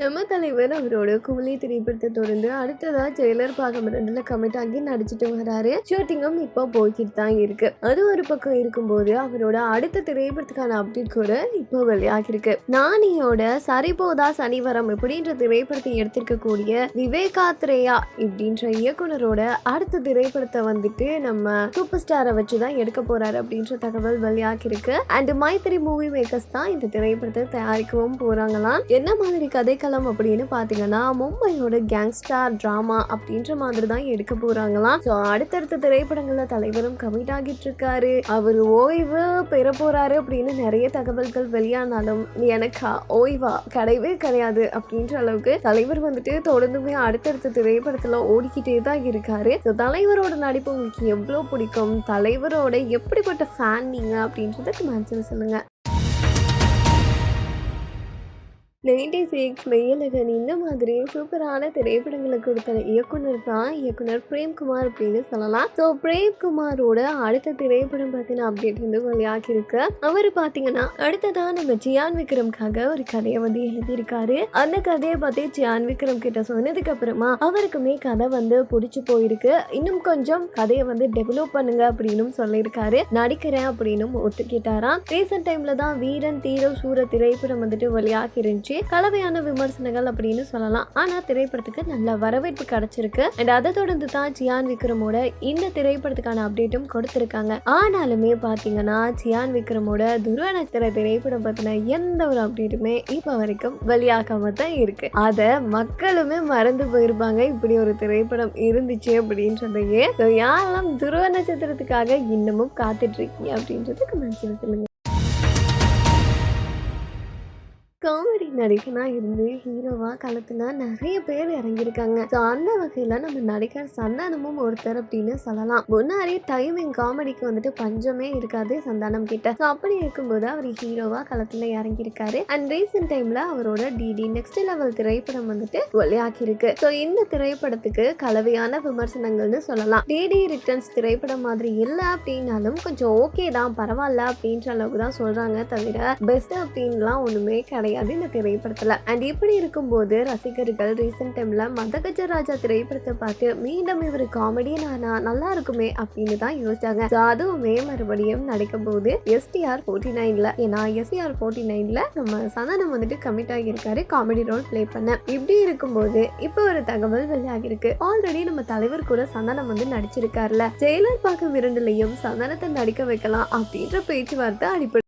நம்ம தலைவர் அவரோட குமலி திரைப்படத்தை தொடர்ந்து அடுத்ததா ஜெயிலர் பாகம் ரெண்டுல கமிட் ஆகி நடிச்சிட்டு வராரு. ஷூட்டிங்கும் இப்போ போய்கிட்டு தான் இருக்கு. அது ஒரு பக்கம் இருக்கும்போது அவரோட அடுத்த திரைப்படத்துக்கான அப்டேட் கூட இப்போ வெளியாகிருக்கு. நானியோட சரிபோதா சனிவரம் இப்படின்ற திரைப்படத்தை எடுத்திருக்கக்கூடிய விவேகாத்ரேயா இப்படின்ற இயக்குனரோட அடுத்த திரைப்படத்தை வந்துட்டு நம்ம சூப்பர் ஸ்டாரை வச்சு தான் எடுக்க போறாரு அப்படின்ற தகவல் வெளியாகிருக்கு. அண்ட் மைத்திரி மூவி மேக்கர்ஸ் தான் இந்த திரைப்படத்தை தயாரிக்கவும் போறாங்களாம். என்ன மாதிரி கதை கதைக்களம் அப்படின்னு பார்த்தீங்கன்னா மும்பையோட கேங்ஸ்டார் ட்ராமா அப்படின்ற மாதிரி தான் எடுக்க போகிறாங்களாம் ஸோ அடுத்தடுத்த திரைப்படங்களில் தலைவரும் கமிட் ஆகிட்டு இருக்காரு. அவர் ஓய்வு பெற போகிறாரு அப்படின்னு நிறைய தகவல்கள் வெளியானாலும் எனக்கா ஓய்வா? கிடையவே கிடையாது அப்படின்ற அளவுக்கு தலைவர் வந்துட்டு தொடர்ந்துமே அடுத்தடுத்த திரைப்படத்தில் ஓடிக்கிட்டே தான் இருக்காரு. ஸோ தலைவரோட நடிப்பு உங்களுக்கு எவ்வளோ பிடிக்கும்? தலைவரோட எப்படிப்பட்ட ஃபேன் நீங்கள் அப்படின்றத கமெண்ட்ஸில் சொல்லுங்கள் நைன்டி சிக்ஸ் மெய்யழகன் இந்த மாதிரி சூப்பரான திரைப்படங்களை கொடுத்த இயக்குனர் தான் இயக்குனர் பிரேம்குமார் அப்படின்னு சொல்லலாம். ஸோ பிரேம்குமாரோட அடுத்த திரைப்படம் பார்த்தீங்கன்னா அப்டேட் வந்து வெளியாகிருக்கு அவர் பார்த்தீங்கன்னா அடுத்ததாக நம்ம ஜியான் விக்ரம்காக ஒரு கதையை வந்து எழுதியிருக்காரு. அந்த கதையை பார்த்து ஜியான் விக்ரம் கிட்ட சொன்னதுக்கு அப்புறமா அவருக்குமே கதை வந்து பிடிச்சி போயிருக்கு. இன்னும் கொஞ்சம் கதையை வந்து டெவலப் பண்ணுங்க அப்படின்னு சொல்லியிருக்காரு. நடிக்கிறேன் அப்படின்னு ஒத்துக்கிட்டாராம். ரீசெண்ட் டைம்ல தான் வீரன் தீர சூர திரைப்படம் வந்துட்டு வெளியாகி இருந்துச்சு. கலவையான விமர்சனங்கள் அப்படின்னு சொல்லலாம். ஆனா திரைப்படத்துக்கு நல்ல வரவேற்பு கிடைச்சிருக்கு. அண்ட் அதை தொடர்ந்து தான் ஜியான் விக்ரமோட இந்த திரைப்படத்துக்கான அப்டேட்டும் கொடுத்திருக்காங்க. ஆனாலுமே பாத்தீங்கன்னா ஜியான் விக்ரமோட துருவ நட்சத்திர திரைப்படம் பத்தின எந்த ஒரு அப்டேட்டுமே இப்ப வரைக்கும் வெளியாகாம தான் இருக்கு. அதை மக்களுமே மறந்து போயிருப்பாங்க. இப்படி ஒரு திரைப்படம் இருந்துச்சு அப்படின்றதையே. யாரெல்லாம் துருவ நட்சத்திரத்துக்காக இன்னமும் காத்துட்டு இருக்கீங்க அப்படின்றது கமெண்ட்ஸ்ல சொல்லுங்க. காமெடி நடிகனா இருந்து ஹீரோவா களத்துல நிறைய பேர் இறங்கியிருக்காங்க. ஸோ அந்த வகையில நம்ம நடிகர் சந்தானமும் ஒருத்தர் அப்படின்னு சொல்லலாம். முன்னாடி டைமிங் காமெடிக்கு வந்துட்டு பஞ்சமே இருக்காது சந்தானம் கிட்ட. ஸோ அப்படி இருக்கும்போது அவர் ஹீரோவா களத்துல இறங்கியிருக்காரு. அண்ட் ரீசெண்ட் டைம்ல அவரோட டிடி நெக்ஸ்ட் லெவல் திரைப்படம் வந்துட்டு வெளியாகிருக்கு ஸோ இந்த திரைப்படத்துக்கு கலவையான விமர்சனங்கள்னு சொல்லலாம். டிடி ரிட்டர்ன்ஸ் திரைப்படம் மாதிரி இல்லை அப்படின்னாலும் கொஞ்சம் ஓகே தான் பரவாயில்ல அப்படின்ற அளவுக்கு தான் சொல்றாங்க தவிர பெஸ்ட் அப்படின்லாம் ஒண்ணுமே கிடையாது. இந்த திரைப்படத்தில். அண்ட் இப்படி இருக்கும்போது ரசிகர்கள் ரீசெண்ட் டைம்ல மதகஜராஜா திரைப்படத்தை பார்த்து மீண்டும் இவர் காமெடியனானா நல்லா இருக்குமே அப்படின்னு தான் யோசிச்சாங்க. அதுவுமே மறுபடியும் நடக்கும் போது எஸ்டிஆர் ஃபோர்ட்டி நைன்ல ஏன்னா எஸ்டிஆர் ஃபோர்ட்டி நைன்ல நம்ம சந்தனம் வந்துட்டு கமிட் ஆகியிருக்காரு காமெடி ரோல் ப்ளே பண்ண. இப்படி இருக்கும்போது இப்போ ஒரு தகவல் வெளியாகிருக்கு ஆல்ரெடி நம்ம தலைவர் கூட சந்தனம் வந்து நடிச்சிருக்காருல. ஜெயிலர் பாக்கம் இரண்டுலையும் சந்தனத்தை நடிக்க வைக்கலாம் அப்படின்ற பேச்சுவார்த்தை அடிப்படை